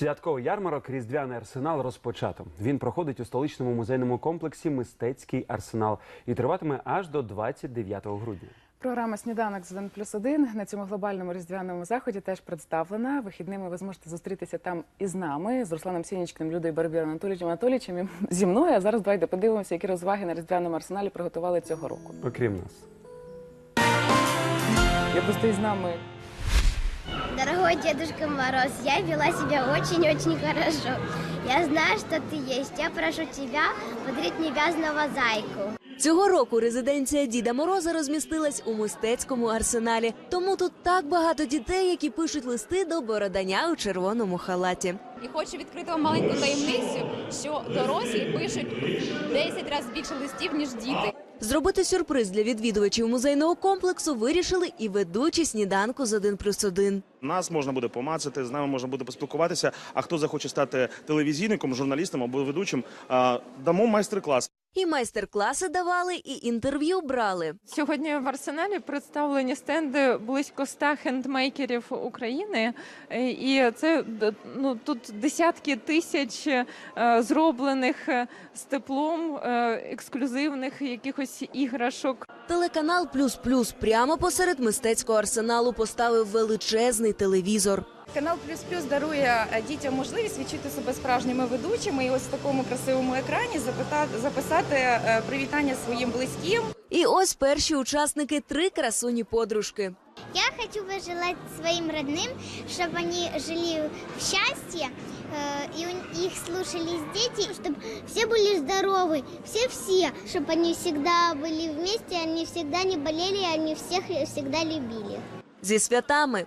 Святковий ярмарок Різдвяний арсенал розпочато. Він проходить у столичному музейному комплексі Мистецький арсенал і триватиме аж до 29 грудня. Програма Сніданок з 1 плюс 1 на цьому глобальному різдвяному заході теж представлена. Вихідними ви зможете зустрітися там із нами, з Русланом Сінічкиним, Людою Барбіром Анатолійовичем Анатолійовичем і зі мною. А зараз давайте подивимося, які розваги на різдвяному арсеналі приготували цього року. Окрім нас. Я просто із нами Дорогой Дедушка Мороз, я вела себя очень-очень хорошо. Я знаю, что ты есть. Я прошу тебя подарить мне вязаного зайку. Цього року резиденція Діда Мороза розмістилась у мистецькому арсеналі. Тому тут так багато дітей, які пишуть листи до бородання у червоному халаті. І хочу відкрити вам маленьку таємницю, що дорослі пишуть 10 разів більше листів, ніж діти. Зробити сюрприз для відвідувачів музейного комплексу вирішили і ведучі сніданку з 1 плюс 1. Нас можна буде помацати, з нами можна буде поспілкуватися. А хто захоче стати телевізійником, журналістом або ведучим, дамо майстер-клас. І майстер-класи давали, і інтерв'ю брали. Сьогодні в арсеналі представлені стенди близько 100 хендмейкерів України, і це ну тут десятки тисяч е, зроблених е, з теплом е, ексклюзивних якихось іграшок. Телеканал Плюс Плюс прямо посеред мистецького арсеналу поставив величезний телевізор. Канал Плюс Плюс дарує е, дітям можливість відчути себе справжніми ведучими і ось в такому красивому екрані запитати записати е, привітання своїм близьким. І ось перші учасники три красуні подружки. Я хочу пожелать своим родным, чтобы они жили в счастье, э, и у- их слушались дети, чтобы все были здоровы, все-все, чтобы они всегда были вместе, они всегда не болели, они всех всегда любили. Зі святами